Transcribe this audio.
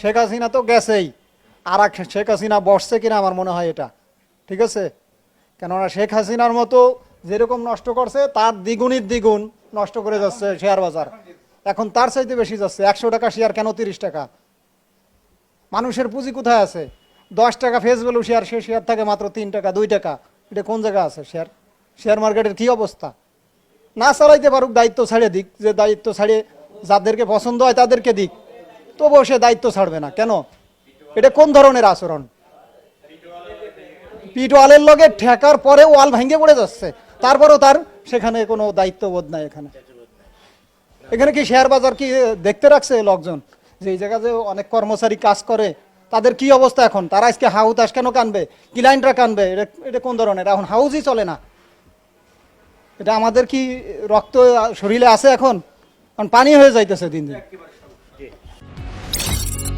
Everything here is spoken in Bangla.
শেখ হাসিনা তো গেছেই। আর এক শেখ হাসিনা বসছে কিনা আমার মনে হয় এটা। ঠিক আছে? কেননা শেখ হাসিনার মতো যেরকম নষ্ট করছে, তার দ্বিগুণিত দ্বিগুণ নষ্ট করে যাচ্ছে শেয়ার বাজার। এখন তার চাইতে বেশি যাচ্ছে। একশো টাকা শেয়ার কেন তিরিশ টাকা? মানুষের পুঁজি কোথায় আছে? দশ টাকা ফেস ভ্যালু শেয়ার সে শেয়ার থাকে মাত্র তিন টাকা, দুই টাকা। এটা কোন জায়গা আছে শেয়ার শেয়ার মার্কেটের কি অবস্থা? না চালাইতে পারুক, দায়িত্ব ছাড়িয়ে দিক। যে দায়িত্ব ছাড়িয়ে যাদেরকে পছন্দ হয় তাদেরকে দিক। তবুও সে দায়িত্ব ছাড়বে না। কেন? এটা কোন ধরনের আচরণ? পিট ওয়ালের লগে ঠেকার পরে ওয়াল ভেঙে পড়ে যাচ্ছে। তারপরেও তার সেখানে কোনো দায়িত্ববোধ নাই এখানে। এখানে কি শেয়ার বাজার কি দেখতে রাখছে লোকজন? যে এই জায়গায় যে অনেক কর্মচারী কাজ করে, তাদের কি অবস্থা এখন? তারা আজকে হাউতাস কেন কানবে? ক্লায়েন্টরা কানবে? এটা এটা কোন ধরনের? এখন হাউজই চলে না। এটা আমাদের কি রক্ত শরীরে আছে এখন? কারণ পানি হয়ে যাইতেছে দিন দিন। Thank you.